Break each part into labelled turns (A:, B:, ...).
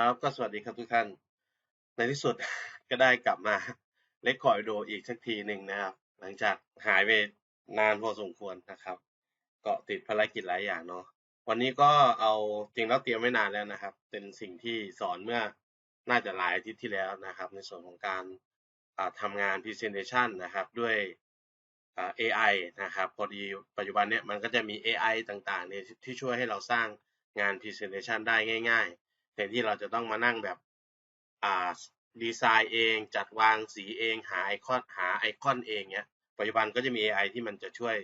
A: ครับก็สวัสดีครับทุกท่าน ในที่สุด ก็ได้กลับมาเลคคอร์ดโดอีกสักทีหนึ่งนะครับ หลังจากหายไปนานพอสมควรนะครับ ก็ติดภารกิจหลายอย่างเนาะวันนี้ก็เอาจริงแล้วเตรียมไว้นานแล้วนะครับ เป็นสิ่งที่สอนเมื่อน่าจะหลายอาทิตย์ที่แล้วนะครับ ในส่วนของการทำงาน Presentation นะครับด้วย AI นะครับพอดีปัจจุบันเนี้ยมันก็จะมี AI ต่างๆเนี่ยที่ช่วยให้เราสร้างงาน Presentation ได้ง่ายๆ แทนที่เราจะต้องมานั่งแบบอ่าดีไซน์เองจัดวางสีเองหาไอคอนหาไอคอนเองเนี้ยปัจจุบันก็จะมี AI ที่มันจะช่วย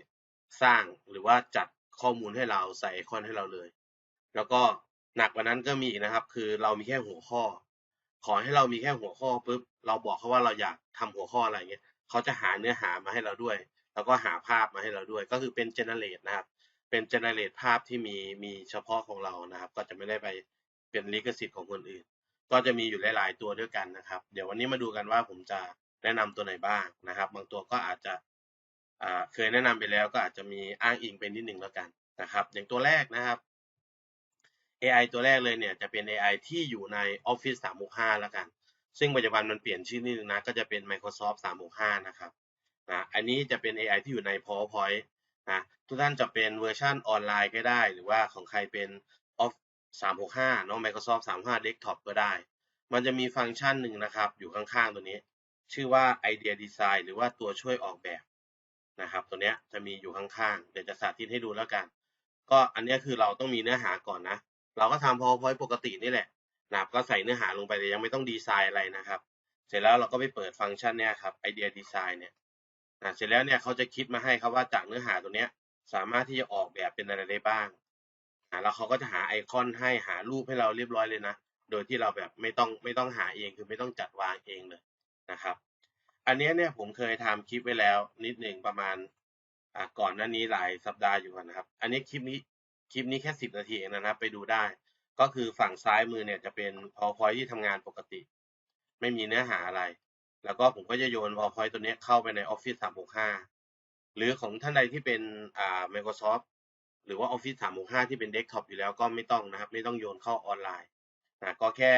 A: สร้างหรือว่าจัดข้อมูลให้เราใส่ไอคอนให้เราเลย แล้วก็หนักกว่านั้นก็มีนะครับ คือเรามีแค่หัวข้อ ขอให้เรามีแค่หัวข้อปุ๊บเราบอกเขาว่าเราอยากทำหัวข้ออะไรเงี้ยเขาจะหาเนื้อหามาให้เราด้วย แล้วก็หาภาพมาให้เราด้วย ก็คือเป็นเจเนเรตนะครับ เป็นเจเนเรตภาพที่มีมีเฉพาะของเรานะครับ ก็จะไม่ได้ไป เป็นลิขสิทธิ์ของคนอื่น ก็จะมีอยู่หลาย ๆ ตัวด้วยกันนะครับ เดี๋ยววันนี้มาดูกันว่าผมจะแนะนำตัวไหนบ้างนะครับ บางตัวก็อาจจะเคยแนะนำไปแล้วก็อาจจะมีอ้างอิงเป็นนิดหนึ่งแล้วกันนะครับ อย่างตัวแรกนะครับ AI ตัวแรกเลยเนี่ยจะเป็น AI ที่อยู่ใน Office 365 แล้วกัน ซึ่งปัจจุบันมันเปลี่ยนชื่อนิดนึงนะ ก็จะเป็น Microsoft 365 นะครับนะอันนี้จะเป็น AI ที่อยู่ใน PowerPoint นะทุกท่านจะเป็นเวอร์ชันออนไลน์ก็ได้ หรือว่าของใครเป็น 365เนาะ Microsoft 365 Desktop ก็ได้ มันจะมีฟังก์ชันหนึ่งนะครับ อยู่ข้างๆตัวนี้ ชื่อว่า Idea Design หรือว่าตัวช่วยออกแบบนะครับ ตัวนี้จะมีอยู่ข้างๆ เดี๋ยวจะสาธิตให้ดูแล้วกัน ก็อันนี้คือเราต้องมีเนื้อหาก่อนนะ เราก็ทำ PowerPoint ปกตินี่แหละนะครับก็ใส่เนื้อหาลงไปเลยยังไม่ต้องดีไซน์อะไรนะครับ เสร็จแล้วเราก็ไปเปิดฟังก์ชันเนี่ยครับ Idea Design เนี่ยนะเสร็จแล้วเนี่ยเขาจะคิดมาให้ครับว่าจากเนื้อหาตัวนี้สามารถที่จะออกแบบเป็นอะไรได้บ้าง แล้วเขาก็จะหาไอคอนให้หารูปให้เราเรียบร้อยเลยนะ โดยที่เราแบบไม่ต้องไม่ต้องหาเองคือไม่ต้องจัดวางเองเลยนะครับ อันนี้เนี่ยผมเคยทำคลิปไว้แล้ว นิดหนึ่งประมาณอ่าก่อนหน้านี้หลายสัปดาห์อยู่นะครับ อันนี้คลิปนี้คลิปนี้แค่สิบนาทีเองนะครับ ไปดูได้ ก็คือฝั่งซ้ายมือเนี่ยจะเป็น PowerPoint ที่ทำงานปกติ ไม่มีเนื้อหาอะไร แล้วก็ผมก็จะโยน PowerPoint ตัวนี้เข้าไปใน Office 365 หรือของท่านใดที่เป็นอ่า Microsoft หรือว่า Office 365 ที่เป็นเดสก์ท็อปอยู่แล้วก็ไม่ต้องนะครับ ไม่ต้องโยนเข้าออนไลน์นะก็แค่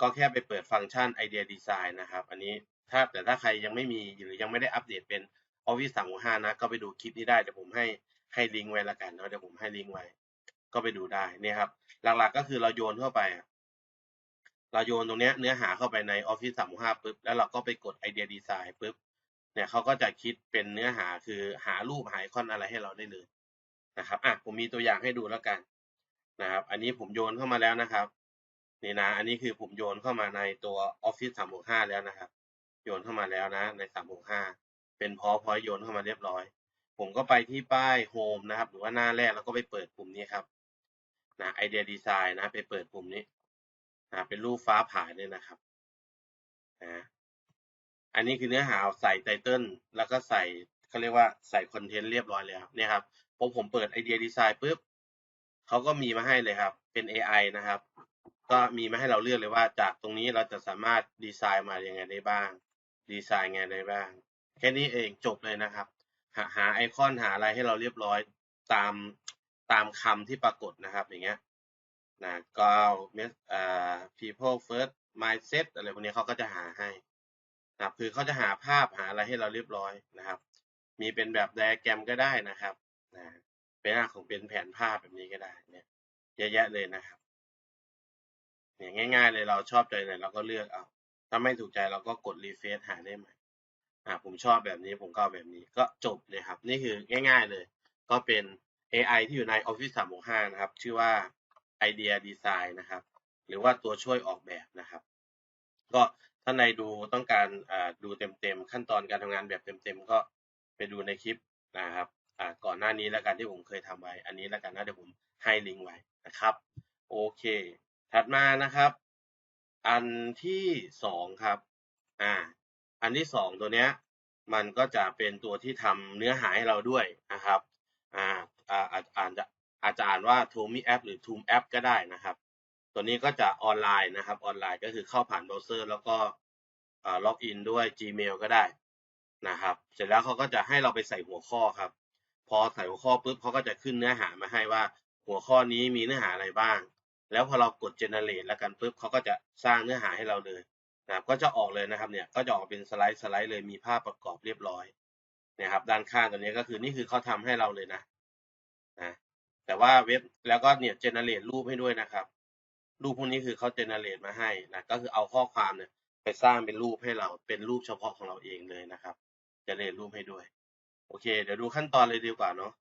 A: ก็แค่ไปเปิดฟังก์ชัน Idea Design นะครับ อันนี้ถ้าแต่ถ้าใครยังไม่มีหรือยังไม่ได้อัปเดตเป็น Office 365 นะ ก็ไปดูคลิปนี้ได้ เดี๋ยวผมให้ให้ลิงก์ไว้ละกันเนาะเดี๋ยวผมให้ลิงก์ไว้ ก็ไปดูได้เนี่ยครับ หลักๆก็คือเราโยนเข้าไป เราโยนตรงนี้เนื้อหาเข้าไปใน Office 365ปุ๊บแล้วเราก็ไปกด Idea Design ปุ๊บเนี่ยเขาก็จะคิดเป็นเนื้อหาคือหารูปหาไอคอนอะไรให้เราได้เลย นะครับอะผมมีตัวอย่างให้ดูแล้วกันนะครับ อันนี้ผมโยนเข้ามาแล้วนะครับนี่นะ อันนี้คือผมโยนเข้ามาในตัว Office 365 แล้วนะครับ โยนเข้ามาแล้วนะ ใน 365 เป็นพอพอยโยนเข้ามาเรียบร้อย ผมก็ไปที่ป้าย Home นะครับ หรือว่าหน้าแรกแล้วก็ไปเปิดปุ่มนี้ครับนะ Idea Design นะ ไปเปิดปุ่มนี้นะเป็นรูปฟ้าผ่าเนี่ยนะครับนะอันนี้คือเนื้อหาใส่ไตเติลแล้วก็ใส่เขาเรียกว่าใส่คอนเทนต์เรียบร้อยแล้วเนี่ยครับ พอผมเปิดไอเดียดีไซน์ปุ๊บเขาก็มีมาให้เลยครับ เป็น AI นะครับ ก็มีมาให้เราเลือกเลยว่า จากตรงนี้เราจะสามารถดีไซน์มาอย่างไงได้บ้าง ดีไซน์ไงได้บ้าง แค่นี้เองจบเลยนะครับ หาหาไอคอนหาอะไรให้เราเรียบร้อยตามตามคำที่ปรากฏนะครับอย่างเงี้ยนะก็เอ่อ people first mindset อะไรพวกนี้เขาก็จะหาให้นะคือเขาจะหาภาพหาอะไรให้เราเรียบร้อยนะครับ มีเป็นแบบไดอะแกรมก็ได้นะครับ นะเป็นหน้าของเป็นแผนภาพแบบนี้ก็ได้เนี่ยเยอะแยะเลยนะครับเนี่ยง่ายๆเลยเราชอบใจไหนเราก็เลือกเอาถ้าไม่ถูกใจเราก็กดรีเฟซหาได้ใหม่อ่าผมชอบแบบนี้ผมก็แบบนี้ก็จบเลยครับ นี่คือง่าย ๆเลย ก็เป็น AI ที่อยู่ใน Office 365 นะครับ ชื่อว่า Idea Design นะครับ หรือว่าตัวช่วยออกแบบนะครับ ก็ท่านในดูต้องการดูเต็มๆ ขั้นตอนการทำงานแบบเต็มๆ ก็ไปดูในคลิปนะครับ ก่อนหน้านี้แล้วกันที่ผมเคยทำไว้ อันนี้แล้วกันนะเดี๋ยวผมให้ลิงก์ไว้นะครับ โอเค ถัดมานะครับ อันที่สองครับอ่าอันที่สองตัวเนี้ยมันก็จะเป็นตัวที่ทำเนื้อหาให้เราด้วยนะครับอ่าอ่าอาจจะอาจจะอ่านว่า t o m i App หรือ Toom App ก็ได้นะครับ ตัวนี้ก็จะออนไลน์นะครับ ออนไลน์ก็คือเข้าผ่านเบราว์เซอร์แล้วก็ล็อกอินด้วย Gmail ก็ได้นะครับ เสร็จแล้วเขาก็จะให้เราไปใส่หัวข้อครับ พอใส่หัวข้อปุ๊บเขาก็จะขึ้นเนื้อหามาให้ว่า หัวข้อนี้มีเนื้อหาอะไรบ้าง แล้วพอเรากด generate แล้วกันปุ๊บเขาก็จะสร้างเนื้อหาให้เราเลยนะครับก็จะออกเลยนะครับเนี่ยก็จะออกเป็นสไลด์สไลด์เลยมีภาพประกอบเรียบร้อยเนี่ยครับด้านข้างตัวนี้ก็คือนี่คือเขาทำให้เราเลยนะนะแต่ว่าเว็บแล้วก็เนี่ย generate รูปให้ด้วยนะครับ รูปพวกนี้คือเขา generate มาให้นะก็คือเอาข้อความเนี่ยไปสร้างเป็นรูปให้เราเป็นรูปเฉพาะของเราเองเลยนะครับ generate รูปให้ด้วย โอเค เดี๋ยวดูขั้นตอนเลยดีกว่าเนาะ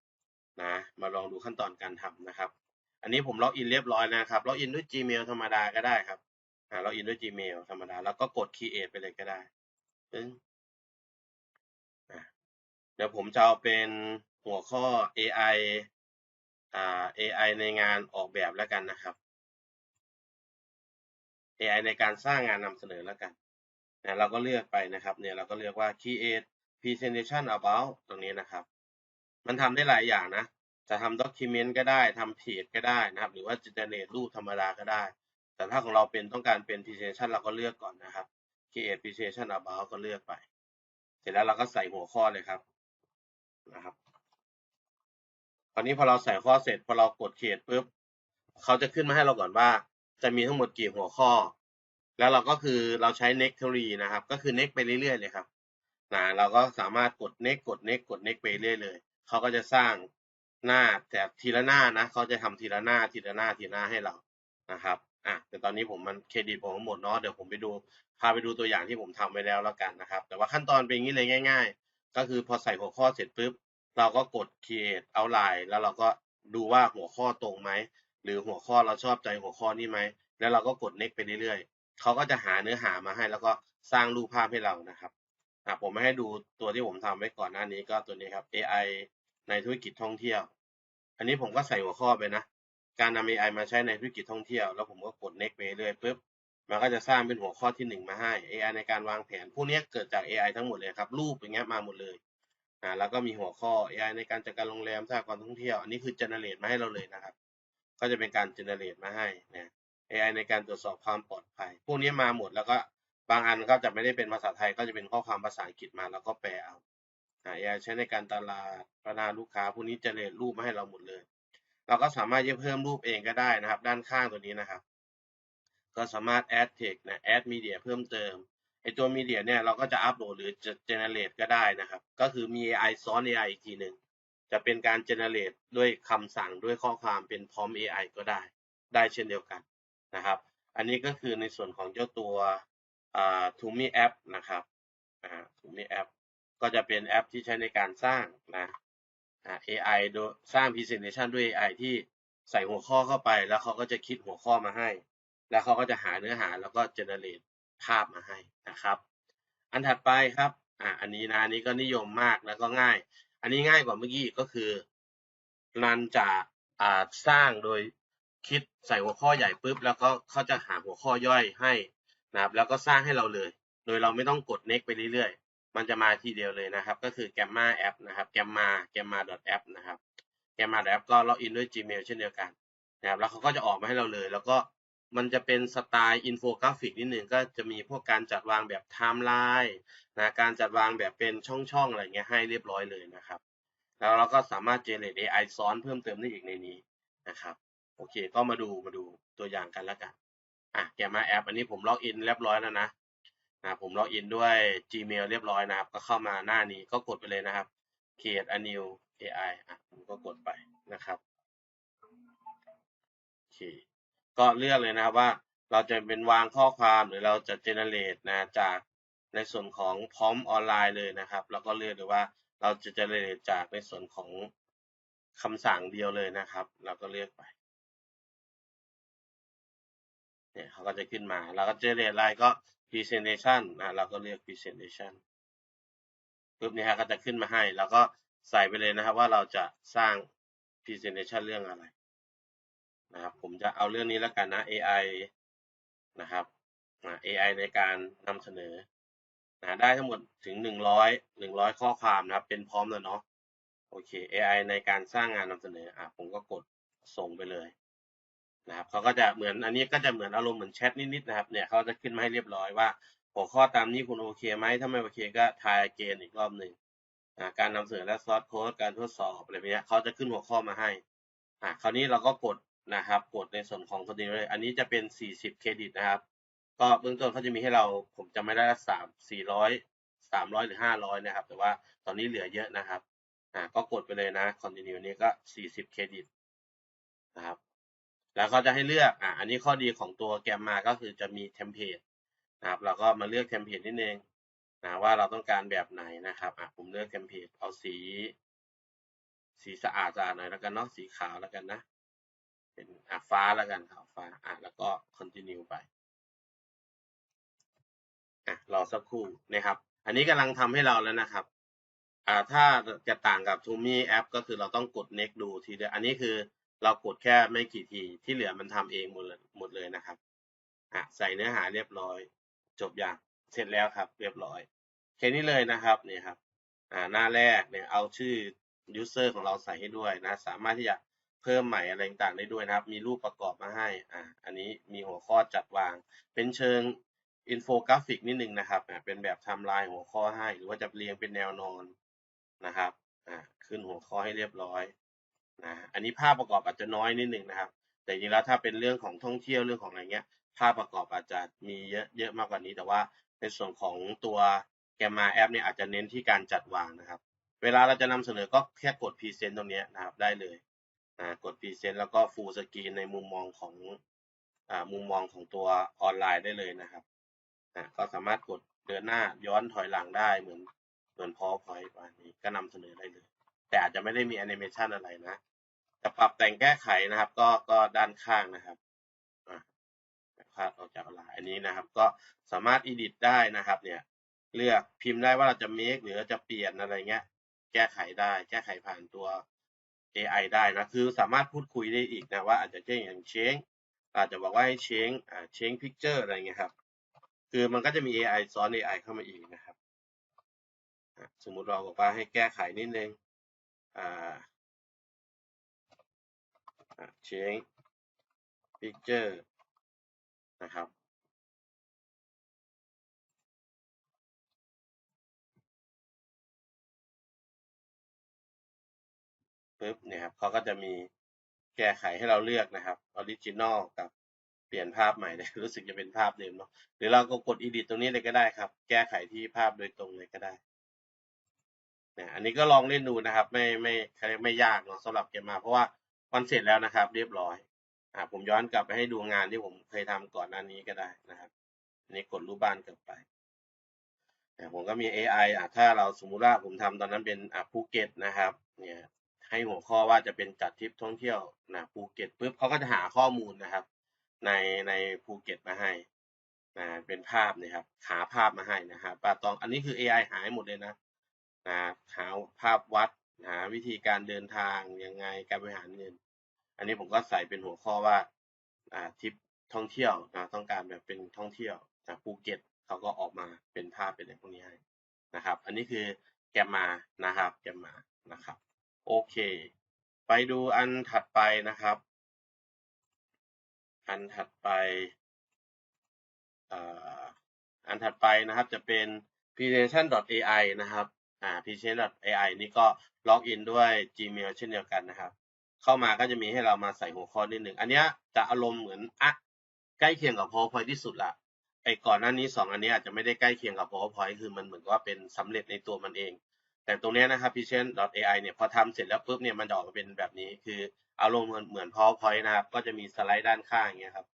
A: นะมาลองดูขั้นตอนการทำนะครับ อันนี้ผมล็อกอินเรียบร้อยนะครับล็อกอินด้วย Gmail ธรรมดาก็ได้ครับอ่าล็อกอินด้วย Gmail ธรรมดา แล้วก็กด create ไปเลยก็ได้ซึ่งเดี๋ยวผมจะเอาเป็นหัวข้อ AI อ่า AI ในงานออกแบบแล้วกันนะครับ AI ในการสร้างงานนำเสนอแล้วกันนะเราก็เลือกไปนะครับ เนี่ยเราก็เลือกว่า create presentation about ตรงนี้นะครับ มันทำได้หลายอย่างนะ จะทำ document ก็ได้ทำเพจก็ได้นะครับ หรือว่า generate รูปธรรมดาก็ได้ แต่ถ้าของเราเป็นต้องการเป็น presentation เราก็เลือกก่อนนะครับ create presentation about ก็เลือกไป เสร็จแล้วเราก็ใส่หัวข้อเลยครับนะครับคราวนี้พอเราใส่ข้อเสร็จพอเรากด create ปุ๊บเขาจะขึ้นมาให้เราก่อนว่า จะมีทั้งหมดกี่หัวข้อ แล้วเราก็คือเราใช้ next ทรีนะครับ ก็คือ next ไปเรื่อยๆเลยครับ นะเราก็สามารถกด next กด next กด next ไปเรื่อยเลยเขาก็จะสร้างหน้าแต่ทีละหน้านะเขาจะทำทีละหน้าทีละหน้าทีละหน้าให้เรานะครับอะแต่ตอนนี้ผมมันเครดิตผมหมดเนาะเดี๋ยวผมไปดูพาไปดูตัวอย่างที่ผมทำไว้แล้วแล้วกันนะครับ แต่ว่าขั้นตอนเป็นอย่างนี้เลยง่าย ๆ ก็คือพอใส่หัวข้อเสร็จปุ๊บเราก็กด create outline แล้วเราก็ดูว่าหัวข้อตรงไหมหรือหัวข้อเราชอบใจหัวข้อนี้ไหมแล้วเราก็กด next ไปเรื่อยๆเขาก็จะหาเนื้อหามาให้แล้วก็สร้างรูปภาพให้เรานะครับ อะผมไม่ให้ดูตัวที่ผมทำไว้ก่อนหน้านี้ก็ตัวนี้ครับ AI ในธุรกิจท่องเที่ยว อันนี้ผมก็ใส่หัวข้อไปนะ การนำ AI มาใช้ในธุรกิจท่องเที่ยว แล้วผมก็กด next ไปเรื่อยปุ๊บ มันก็จะสร้างเป็นหัวข้อที่หนึ่งมาให้ AI ในการวางแผน พวกนี้เกิดจาก AI ทั้งหมดเลยครับ รูปอย่างเงี้ยมาหมดเลย อ่า แล้วก็มีหัวข้อ AI ในการจัดการโรงแรมสร้างความท่องเที่ยว อันนี้คือ generate มาให้เราเลยนะครับ ก็จะเป็นการ generate มาให้นะ AI ในการตรวจสอบความปลอดภัย พวกนี้มาหมดแล้วก็ บางอันก็จะไม่ได้เป็นภาษาไทยก็จะเป็นข้อความภาษาอังกฤษมาแล้วก็แปลเอา AI ใช้ในการตลาดพัฒนาลูกค้าพวกนี้เจเนเรตรูปมาให้เราหมดเลย เราก็สามารถจะเพิ่มรูปเองก็ได้นะครับ ด้านข้างตัวนี้นะครับ ก็สามารถ add text นะ add media เพิ่มเติมไอตัว media เนี่ยเราก็จะอัปโหลดหรือจะ generate ก็ได้นะครับ ก็คือมี AI ซ้อน AI อีกทีหนึ่งจะเป็นการ generate ด้วยคำสั่งด้วยข้อความเป็นพร้อม AI ก็ได้ ได้เช่นเดียวกันนะครับ อันนี้ก็คือในส่วนของเจ้าตัว อ่า t o m e App นะครับอ่า t o m e App ก็จะเป็นแอปที่ใช้ในการสร้างนะ AI โดยสร้าง Presentation ด้วย AI ที่ใส่หัวข้อเข้าไป แล้วเขาก็จะคิดหัวข้อมาให้ แล้วเขาก็จะหาเนื้อหาแล้วก็ generate ภาพมาให้นะครับ อันถัดไปครับอ่าอันนี้นะอันนี้ก็นิยมมากแล้วก็ง่าย อันนี้ง่ายกว่าเมื่อกี้ก็คือนันจะอ่าสร้างโดยคิดใส่หัวข้อใหญ่ปุ๊บแล้วก็เขาจะหาหัวข้อย่อยให้ นะครับ แล้วก็สร้างให้เราเลย โดยเราไม่ต้องกด next ไปเรื่อยๆ มันจะมาทีเดียวเลยนะครับ ก็คือ Gamma App นะครับ Gamma Gamma app นะครับ Gamma app ก็ล็อกอินด้วย Gmail เช่นเดียวกันนะครับ แล้วเขาก็จะออกมาให้เราเลย แล้วก็มันจะเป็นสไตล์อินโฟกราฟิกนิดหนึ่งก็จะมีพวกการจัดวางแบบไทม์ไลน์นะการจัดวางแบบเป็นช่องๆอะไรเงี้ยให้เรียบร้อยเลยนะครับ แล้วเราก็สามารถ generate AI ซ้อนเพิ่มเติมได้อีกในนี้นะครับ โอเค ก็มาดูมาดูตัวอย่างกันแล้วกัน อะแกมาแอป อันนี้ผมล็อกอินเรียบร้อยแล้วนะนะผมล็อกอินด้วย Gmail เรียบร้อยนะครับ ก็เข้ามาหน้านี้ก็กดไปเลยนะครับ create a new AI อะผมก็กดไปนะครับโอเคก็เลือกเลยนะครับว่าเราจะเป็นวางข้อความหรือเราจะ generate นะจากในส่วนของพร้อมออนไลน์เลยนะครับ แล้วก็เลือกเลยว่าเราจะ generate จากในส่วนของคำสั่งเดียวเลยนะครับ เราก็เลือกไป เนี่ยเขาก็จะขึ้นมา เราก็ generate อะไรก็ presentation นะเราก็เลือก presentation ปุ๊บเนี่ยฮะก็จะขึ้นมาให้ แล้วก็ใส่ไปเลยนะครับว่าเราจะสร้าง presentation เรื่องอะไรนะครับผมจะเอาเรื่องนี้แล้วกันนะ AI นะครับ AI ในการนำเสนอนะได้ทั้งหมดถึง 100 100 ข้อความนะครับ เป็นพร้อมแล้วเนาะโอเค AI ในการสร้างงานนำเสนออะผมก็กดส่งไปเลย นะครับเขาก็จะเหมือนอันนี้ก็จะเหมือนอารมณ์เหมือนแชทนิดๆนะครับเนี่ยเขาจะขึ้นมาให้เรียบร้อยว่า หัวข้อตามนี้คุณโอเคไหมถ้าไม่โอเคก็ทายเกณฑ์อีกรอบหนึ่งการนำเสนอและซอสโค้ดการทดสอบอะไรแบบนี้เขาจะขึ้นหัวข้อมาให้อ่าคราวนี้เราก็กดนะครับ กดในส่วนของ continue อันนี้จะเป็น 40 เครดิตนะครับ ก็เบื้องต้นเขาจะมีให้เราผมจำไม่ได้ละสามสี่ร้อยสามร้อยหรือห้าร้อยนะครับ แต่ว่าตอนนี้เหลือเยอะนะครับอ่าก็กดไปเลยนะ continue นี้ก็ 40 เครดิตนะครับ แล้วเขาจะให้เลือกอ่าอันนี้ข้อดีของตัวแกมมาก็คือจะมีเทมเพลตนะครับเราก็มาเลือกเทมเพลตนิดนึงนะว่าเราต้องการแบบไหนนะครับอะผมเลือกเทมเพลตเอาสี สีสะอาดสะอาดหน่อยแล้วกันเนาะสีขาวแล้วกันนะ เป็นอะฟ้าแล้วกันขาวฟ้าอะแล้วก็ continue ไปอะรอสักครู่นะครับ อันนี้กำลังทำให้เราแล้วนะครับอ่าถ้าจะต่างกับ t o m i App ก็คือเราต้องกด next ดูทีเดียวอันนี้คือ เรากดแค่ไม่กี่ทีที่เหลือมันทำเองหมดเลยหมดเลยนะครับอะใส่เนื้อหาเรียบร้อย จบอย่างเสร็จแล้วครับ เรียบร้อยแค่นี้เลยนะครับเนี่ยครับอ่าหน้าแรกเนี่ยเอาชื่อ user ของเราใส่ให้ด้วยนะ สามารถที่จะเพิ่มใหม่อะไรต่างๆได้ด้วยนะครับ มีรูปประกอบมาให้อ่าอันนี้มีหัวข้อจัดวาง เป็นเชิงอินโฟกราฟิกนิดนึงนะครับอ่าเป็นแบบทม์ไลน์หัวข้อให้ หรือว่าจะเรียงเป็นแนวนอนนะครับอ่าขึ้นหัวข้อให้เรียบร้อย นะอันนี้ภาพประกอบอาจจะน้อยนิดหนึ่งนะครับ แต่จริงๆแล้วถ้าเป็นเรื่องของท่องเที่ยวเรื่องของอะไรเงี้ย ภาพประกอบอาจจะมีเยอะเยอะมากกว่านี้ แต่ว่าในส่วนของตัวแกมมาแอปเนี่ยอาจจะเน้นที่การจัดวางนะครับ เวลาเราจะนำเสนอก็แค่กดพรีเซนต์ตรงนี้นะครับได้เลยนะกดพรีเซนต์แล้วก็ฟูลสกรีนในมุมมองของอ่ามุมมองของตัวออนไลน์ได้เลยนะครับอ่าก็สามารถกดเดินหน้าย้อนถอยหลังได้เหมือนเหมือนพอพอยต์อันนี้ก็นำเสนอได้เลย แต่อาจจะไม่ได้มีแอนิเมชันอะไรนะจะปรับแต่งแก้ไขนะครับ ก็ก็ด้านข้างนะครับอ่าภาพออกจากลน์อันนี้นะครับ ก็สามารถ edit ได้นะครับ เนี่ย เลือกพิมพ์ได้ว่าเราจะ make หรือจะเปลี่ยนอะไรเงี้ย แก้ไขได้ แก้ไขผ่านตัว AI ได้นะ คือสามารถพูดคุยได้อีกนะว่าอาจจะเช่นอย่างเชงอาจจะบอกว่าให้เชงอ่าเชงพิกเจอร์อะไรเงี้ยครับ คือมันก็จะมี AI ซ้อน AI เข้ามาอีกนะครับ สมมุติเราบอกว่าให้แก้ไขนิดนึงอ่า change picture นะครับ ปึ๊บเนี่ยครับเขาก็จะมีแก้ไขให้เราเลือกนะครับออริจินอลกับเปลี่ยนภาพใหม่เนี่ยรู้สึกจะเป็นภาพเดิมเนาะหรือเราก็กด edit ตรงนี้เลยก็ได้ครับ แก้ไขที่ภาพโดยตรงเลยก็ได้ นี่ยอันนี้ก็ลองเล่นดูนะครับ ไม่ไม่ไม่ยากเนาะสำหรับเกมมาเพราะว่ามันเสร็จแล้วนะครับ เรียบร้อยอ่าผมย้อนกลับไปให้ดูงานที่ผมเคยทำก่อนหน้านี้ก็ได้นะครับอันนี้กดรูปบ้านกลับไปเนี่ผมก็มี AI อะถ้าเราสมมุติว่าผมทำตอนนั้นเป็นอะภูเก็ตนะครับ เนี่ยให้หัวข้อว่าจะเป็นจัดทริปท่องเที่ยวนะภูเก็ตปุ๊บเขาก็จะหาข้อมูลนะครับ ในในภูเก็ตมาให้นะเป็นภาพนี่ยครับหาภาพมาให้นะครับปาตองอันนี้คือ AI หาให้หมดเลยนะ นะหาภาพวัดหาวิธีการเดินทางยังไงการบริหารเงิน อันนี้ผมก็ใส่เป็นหัวข้อว่าอ่าทริปท่องเที่ยวนะต้องการแบบเป็นท่องเที่ยวจากภูเก็ตเขาก็ออกมาเป็นภาพเป็นอะไรพวกนี้ให้นะครับ อันนี้คือแกมมานะครับ แกมมานะครับ โอเค ไปดูอันถัดไปนะครับ อันถัดไปอ่าอันถัดไปนะครับจะเป็น presentation.ai นะครับ อ่า presentation.ai นี่ก็ล็อกอินด้วย Gmail เช่นเดียวกันนะครับ เข้ามาก็จะมีให้เรามาใส่หัวข้อนิดหนึ่ง อันนี้จะอารมณ์เหมือนอะใกล้เคียงกับ PowerPoint ที่สุดละไอ้ก่อนหน้านี้สองอันนี้อาจจะไม่ได้ใกล้เคียงกับ PowerPoint คือมันเหมือนว่าเป็นสำเร็จในตัวมันเอง แต่ตรงนี้นะครับ present.ai เนี่ยพอทำเสร็จแล้วปุ๊บเนี่ยมันจะออกมาเป็นแบบนี้ คืออารมณ์เหมือนเหมือน PowerPoint นะครับ ก็จะมีสไลด์ด้านข้างอย่างเงี้ยครับ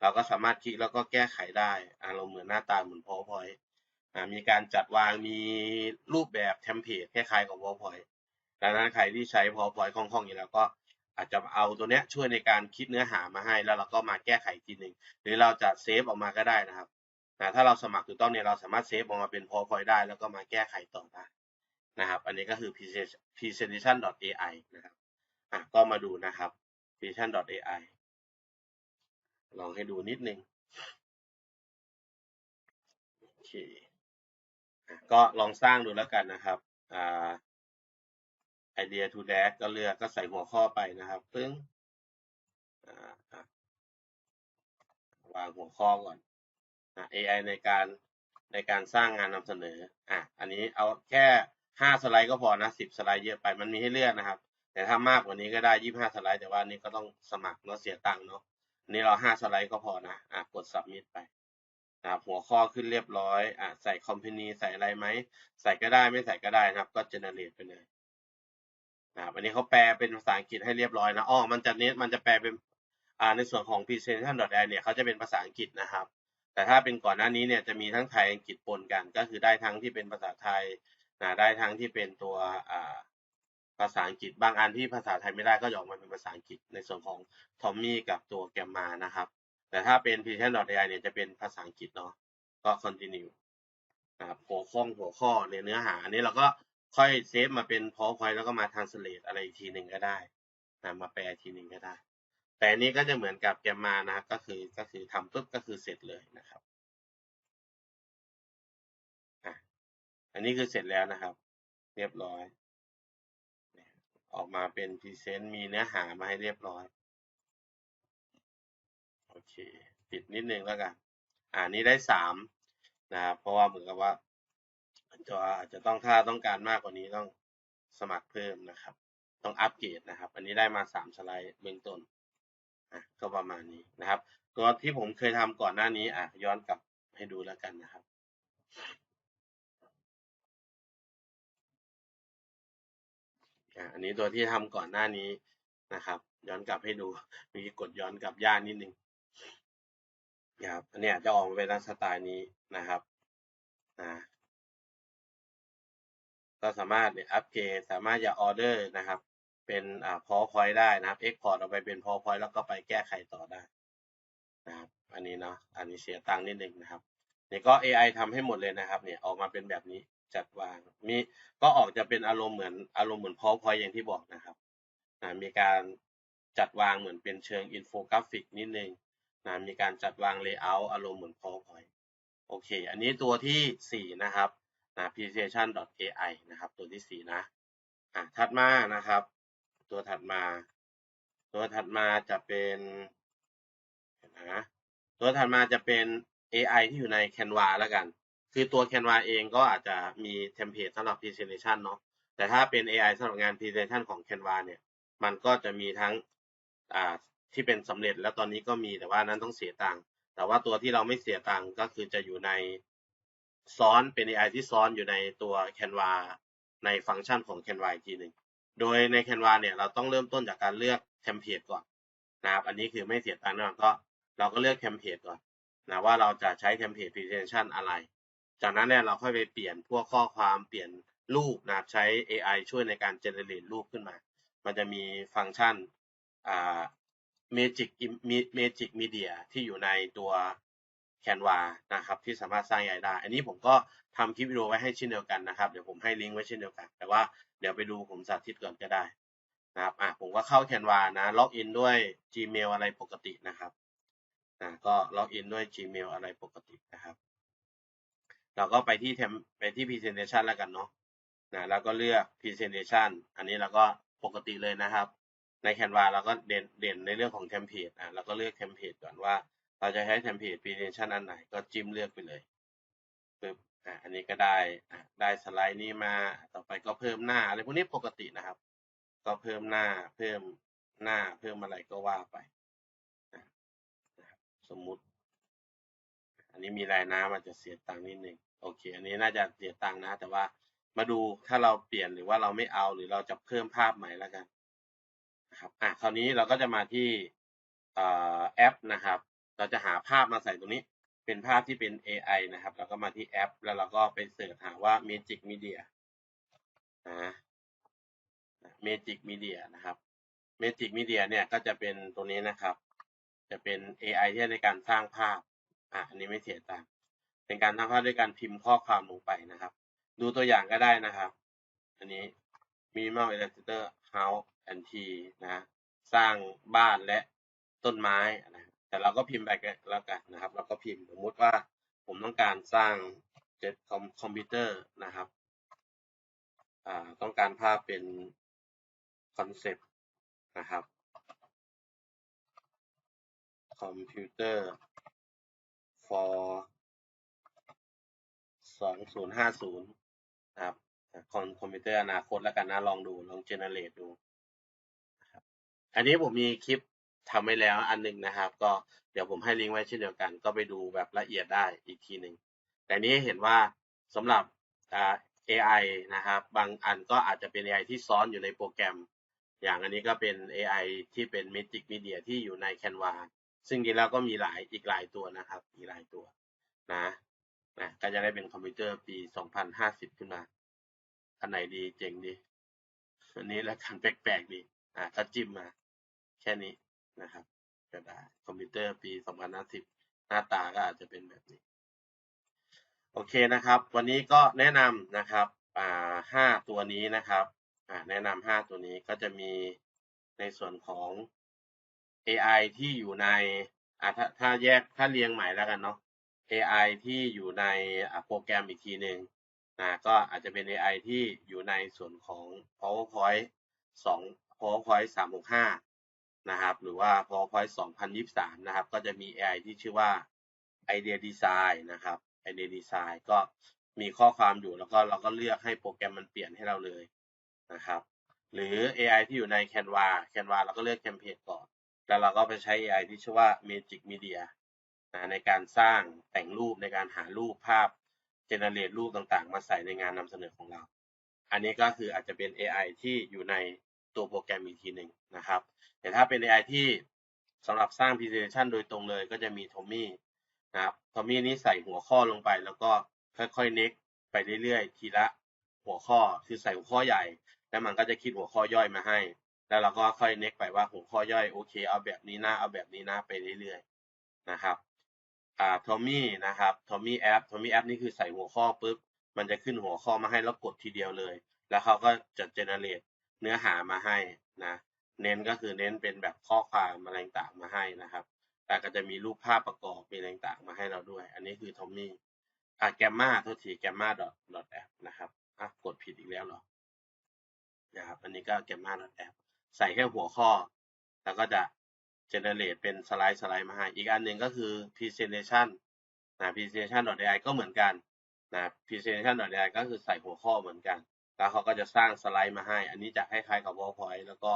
A: เราก็สามารถคลิกแล้วก็แก้ไขได้อารมณ์เหมือนหน้าตาเหมือน PowerPoint อ่า มีการจัดวางมีรูปแบบเทมเพลตคล้ายๆกับ PowerPoint ดังนั้นใครที่ใช้ PowerPoint คล่องๆอยู่แล้วก็อาจจะเอาตัวเนี้ยช่วยในการคิดเนื้อหามาให้แล้วเราก็มาแก้ไขทีหนึ่งหรือเราจะเซฟออกมาก็ได้นะครับนะถ้าเราสมัครถูกต้องเนี่ยเราสามารถเซฟออกมาเป็น PowerPoint ได้แล้วก็มาแก้ไขต่อได้นะครับ อันนี้ก็คือ presentation.ai นะครับอะก็มาดูนะครับ presentation.ai ลองให้ดูนิดนึงโอเค ก็ลองสร้างดูแล้วกันนะครับอ่า idea to dash ก็เลือกก็ใส่หัวข้อไปนะครับปึ้งอ่าอะวางหัวข้อก่อนอะ AI ในการในการสร้างงานนำเสนออะอันนี้เอาแค่ห้าสไลด์ก็พอนะสิบสไลด์เยอะไปมันมีให้เลือกนะครับ แต่ถ้ามากกว่านี้ก็ได้ยี่ห้าสไลด์แต่ว่านี่ก็ต้องสมัครเนาะเสียตังค์เนาะนนี่เราห้าสไลด์ก็พอนะอะกด submit ไป นะครับหัวข้อขึ้นเรียบร้อยอะใส่ company ใส่อะไรไหม ใส่ก็ได้ไม่ใส่ก็ได้นะครับ ก็ generate ไปเลยนะครับอันนี้เขาแปลเป็นภาษาอังกฤษให้เรียบร้อยนะอ้อมันจะเน้นมันจะแปลเป็นอ่าในส่วนของ presentation.ai เนี่ยเขาจะเป็นภาษาอังกฤษนะครับ แต่ถ้าเป็นก่อนหน้านี้เนี่ยจะมีทั้งไทยอังกฤษปนกัน ก็คือได้ทั้งที่เป็นภาษาไทยนะได้ทั้งที่เป็นตัวอ่าภาษาอังกฤษบางอันที่ภาษาไทยไม่ได้ก็จะออกมาเป็นภาษาอังกฤษในส่วนของทอมมี่กับตัวแกมมานะครับ แต่ถ้าเป็น presentation.ai เนี่ยจะเป็นภาษาอังกฤษเนาะก็ continue นะครับหัวข้อหัวข้อในเนื้อหาอันนี้เราก็ค่อยเซฟมาเป็น powerpoint แล้วก็มา translate อะไรอีกทีหนึ่งก็ได้นะมาแปลทีหนึ่งก็ได้ แต่อันนี้ก็จะเหมือนกับแกมมานะก็คือก็คือทำปุ๊บก็คือเสร็จเลยนะครับอันนี้คือเสร็จแล้วนะครับ เรียบร้อย ออกมาเป็นพรีเซนต์มีเนื้อหามาให้เรียบร้อย เค ปิดนิดนึงแล้วกัน อ่านี้ได้สามนะครับเพราะว่าเหมือนกับว่าจะอาจจะต้องถ้าต้องการมากกว่านี้ต้องสมัครเพิ่มนะครับ ต้องอัปเกรดนะครับ อันนี้ได้มาสามสไลด์เบื้องต้นอะก็ประมาณนี้นะครับตัวที่ผมเคยทำก่อนหน้านี้อะย้อนกลับให้ดูแล้วกันนะครับอันนี้ตัวที่ทำก่อนหน้านี้นะครับ ย้อนกลับให้ดูมีกดย้อนกลับย่านนิดนึง นะครับอันนี้จะออกมาเป็นลักษณะสไตล์นี้นะครับนะก็สามารถเนี่ยอัปเกรดสามารถจะออเดอร์นะครับ เป็นอ่าพอพอยได้นะครับเอ็กพอร์ตออกไปเป็นพอพอยแล้วก็ไปแก้ไขต่อได้นะครับอันนี้เนาะอันนี้เสียตังค์นิดนึงนะครับนี่ก็ AI ทำให้หมดเลยนะครับ เนี่ยออกมาเป็นแบบนี้จัดวางมีก็ออกจะเป็นอารมณ์เหมือนอารมณ์เหมือนพอพอยอย่างที่บอกนะครับนะมีการจัดวางเหมือนเป็นเชิงอินโฟกราฟิกนิดนึง นะมีการจัดวางเลเยอร์อารมณ์เหมือน PowerPoint โอเค อันนี้ตัวที่สี่นะครับนะ presentation.ai นะครับตัวที่สี่นะอะถัดมานะครับ ตัวถัดมา ตัวถัดมาจะเป็นนะตัวถัดมาจะเป็น AI ที่อยู่ใน Canva แล้วกัน คือตัว Canva เองก็อาจจะมีเทมเพลตสำหรับ presentation เนาะแต่ถ้าเป็น AI สำหรับงาน presentation ของ Canva เนี่ย มันก็จะมีทั้งอ่า ที่เป็นสำเร็จแล้วตอนนี้ก็มีแต่ว่านั้นต้องเสียตังค์แต่ว่าตัวที่เราไม่เสียตังค์ก็คือจะอยู่ในซ้อนเป็น AI ที่ซ้อนอยู่ในตัว Canva ในฟังก์ชันของ Canva อีกทีหนึ่งโดยใน Canva เนี่ยเราต้องเริ่มต้นจากการเลือกเทมเพลตก่อนนะครับอันนี้คือไม่เสียตังค์นะก็เราก็เลือกเทมเพลตก่อนนะว่าเราจะใช้เทมเพลต presentation อะไร จากนั้นเนี่ยเราค่อยไปเปลี่ยนพวกข้อความเปลี่ยนรูปนะครับใช้ AI ช่วยในการ generate รูปขึ้นมา มันจะมีฟังก์ชันอ่า Magic Magic Media ที่อยู่ในตัว Canva นะครับที่สามารถสร้าง AI ได้ อันนี้ผมก็ทำคลิปวิดีโอไว้ให้เช่นเดียวกันนะครับเดี๋ยวผมให้ลิงก์ไว้เช่นเดียวกัน แต่ว่าเดี๋ยวไปดูผมสาธิตก่อนก็ได้นะครับอะผมก็เข้า Canva นะล็อกอินด้วย Gmail อะไรปกตินะครับนะก็ล็อกอินด้วย Gmail อะไรปกตินะครับ เราก็ไปที่เทมไปที่ Presentation แล้วกันเนาะนะแล้วก็เลือก Presentation อันนี้เราก็ปกติเลยนะครับ ใน Canva เราก็เด่นเด่นในเรื่องของเทมเพลตอะเราก็เลือกเทมเพลตก่อนว่า เราจะใช้เทมเพลต Presentation อันไหนก็จิ้มเลือกไปเลยปึ๊บอะอันนี้ก็ได้อะได้สไลด์นี้มาต่อไปก็เพิ่มหน้าอะไรพวกนี้ปกตินะครับ ก็เพิ่มหน้าเพิ่มหน้าเพิ่มอะไรก็ว่าไป สมมุติ อันนี้มีลายน้ำอาจจะเสียตังค์นิดนึงโอเค อันนี้น่าจะเสียตังค์นะ แต่ว่ามาดูถ้าเราเปลี่ยนหรือว่าเราไม่เอาหรือเราจะเพิ่มภาพใหม่แล้วกัน นะครับอะคราวนี้เราก็จะมาที่แอปนะครับ เราจะหาภาพมาใส่ตรงนี้ เป็นภาพที่เป็น AI นะครับเราก็มาที่แอป แล้วเราก็ไปเสิร์ชหาว่า Magic Media นะ Magic Media นะครับ Magic Media เนี่ยก็จะเป็นตัวนี้นะครับ จะเป็น AI ที่ในการสร้างภาพอะอันนี้ไม่เสียตังค์เป็นการสร้างภาพด้วยการพิมพ์ข้อความลงไปนะครับ ดูตัวอย่างก็ได้นะครับ อันนี้ Minimal Illustrator House and T นะสร้างบ้านและต้นไม้นะแต่เราก็พิมพ์ไปแล้วกันนะครับ เราก็พิมพ์สมมุติว่าผมต้องการสร้างเจ็ตคอมคอมพิวเตอร์นะครับอ่าต้องการภาพเป็นคอนเซปต์นะครับคอมพิวเตอร์ for 2050 นะครับคอมคอมพิวเตอร์อนาคตแล้วกันนะลองดู ลองเจเนเรตดู อันนี้ผมมีคลิปทำไว้แล้วอันหนึ่งนะครับ ก็เดี๋ยวผมให้ลิงก์ไว้เช่นเดียวกัน ก็ไปดูแบบละเอียดได้อีกทีหนึ่งแต่นี้เห็นว่าสำหรับอ่า AI นะครับ บางอันก็อาจจะเป็น AI ที่ซ้อนอยู่ในโปรแกรม อย่างอันนี้ก็เป็น AI ที่เป็น Magic Media ที่อยู่ใน Canva ซึ่งจริงแล้วก็มีหลายอีกหลายตัวนะครับ อีกหลายตัวนะนะก็จะได้เป็นคอมพิวเตอร์ปี 2050 ขึ้นมาอันไหนดีเจ๋งดีอันนี้แล้วกันแปลกๆดี อ่าถ้าจิ้มมา แค่นี้นะครับ ก็ได้คอมพิวเตอร์ปี2050หน้าตาก็อาจจะเป็นแบบนี้ โอเคนะครับ วันนี้ก็แนะนำนะครับอ่าห้าตัวนี้นะครับอ่าแนะนำห้าตัวนี้ก็จะมีในส่วนของ AI ที่อยู่ในอ่าถ้าถ้าแยกถ้าเรียงใหม่แล้วกันเนาะ AI ที่อยู่ในอ่าโปรแกรมอีกทีหนึ่งนะก็อาจจะเป็น AI ที่อยู่ในส่วนของ PowerPoint 2 PowerPoint 365 นะครับ หรือว่า PowerPoint 2023 นะครับ ก็จะมี AI ที่ชื่อว่า Idea Design นะครับ Idea Design ก็มีข้อความอยู่แล้วก็เราก็เลือกให้โปรแกรมมันเปลี่ยนให้เราเลยนะครับ หรือ AI ที่อยู่ใน Canva Canva เราก็เลือก Template ก่อน แล้วเราก็ไปใช้ AI ที่ชื่อว่า Magic Media นะในการสร้างแต่งรูปในการหารูปภาพ generate รูปต่างๆ มาใส่ในงานนำเสนอของเรา อันนี้ก็คืออาจจะเป็น AI ที่อยู่ใน ตัวโปรแกรมอีกทีหนึ่งนะครับแต่ถ้าเป็น AI ที่สำหรับสร้าง presentation โดยตรงเลยก็จะมี Tommy นะครับ Tommy นี้ใส่หัวข้อลงไป แล้วก็ค่อยๆ next ไปเรื่อยๆ ทีละหัวข้อคือใส่หัวข้อใหญ่ แล้วมันก็จะคิดหัวข้อย่อยมาให้ แล้วเราก็ค่อย next ไปว่าหัวข้อย่อยโอเคเอาแบบนี้นะเอาแบบนี้นะไปเรื่อยๆนะครับอ่า Tommy นะครับ Tommy App Tommy App นี่คือใส่หัวข้อปุ๊บมันจะขึ้นหัวข้อมาให้แล้วกดทีเดียวเลย แล้วเขาก็จะ generate เนื้อหามาให้นะเน้นก็คือเน้นเป็นแบบข้อความอะไรต่างมาให้นะครับ แต่ก็จะมีรูปภาพประกอบมีอะไรต่างมาให้เราด้วย อันนี้คือ Tommy อ่า Gamma โทษที Gamma dot dot app นะครับอะกดผิดอีกแล้วเหรอนะครับอันนี้ก็ Gamma dot app ใส่แค่หัวข้อ แล้วก็จะ generate เป็นสไลด์สไลด์มาให้ อีกอันหนึ่งก็คือ presentation นะ presentation.ai ก็เหมือนกันนะ presentation.ai ก็คือใส่หัวข้อเหมือนกัน แล้วเขาก็จะสร้างสไลด์มาให้ อันนี้จะคล้ายๆกับ PowerPoint แล้วก็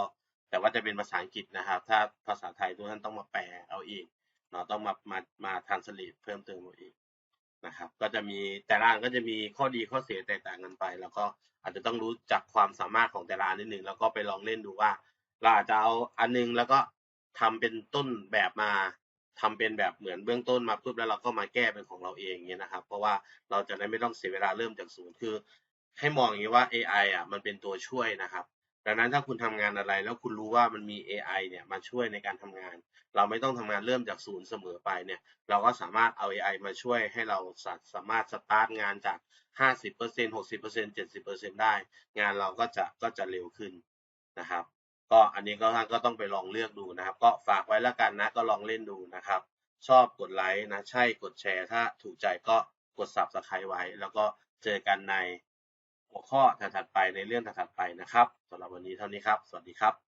A: แต่ว่าจะเป็นภาษาอังกฤษนะครับ ถ้าภาษาไทยทุกท่านต้องมาแปลเอาเองเนาะต้องมามามา translate เพิ่มเติมเอาเองนะครับ ก็จะมีแต่ละอันก็จะมีข้อดีข้อเสียแตกต่างกันไป แล้วก็อาจจะต้องรู้จักความสามารถของแต่ละอันนิดหนึ่งแล้วก็ไปลองเล่นดูว่า เราอาจจะเอาอันนึงแล้วก็ทำเป็นต้นแบบมาทำเป็นแบบเหมือนเบื้องต้นมาปุ๊บแล้วเราก็มาแก้เป็นของเราเองอย่างเงี้ยนะครับ เพราะว่าเราจะได้ไม่ต้องเสียเวลาเริ่มจากศูนย์คือ ให้มองอย่างนี้ว่า AI อะมันเป็นตัวช่วยนะครับ ดังนั้นถ้าคุณทำงานอะไร แล้วคุณรู้ว่ามันมี AI เนี่ยมาช่วยในการทำงาน เราไม่ต้องทำงานเริ่มจากศูนย์เสมอไปเนี่ย เราก็สามารถเอา AI มาช่วยให้เราสาสามารถสตาร์ทงานจาก 50% 60% 70%ได้ งานเราก็จะก็จะเร็วขึ้นนะครับ ก็อันนี้ก็ท่านก็ต้องไปลองเลือกดูนะครับ ก็ฝากไว้แล้วกันนะ ก็ลองเล่นดูนะครับ ชอบกดไลค์นะ ใช่กดแชร์ ถ้าถูกใจก็กด subscribe ไว้ แล้วก็เจอกันใน หัวข้อถัดๆไปในเรื่องถัดๆไปนะครับสำหรับวันนี้เท่านี้ครับ สวัสดีครับ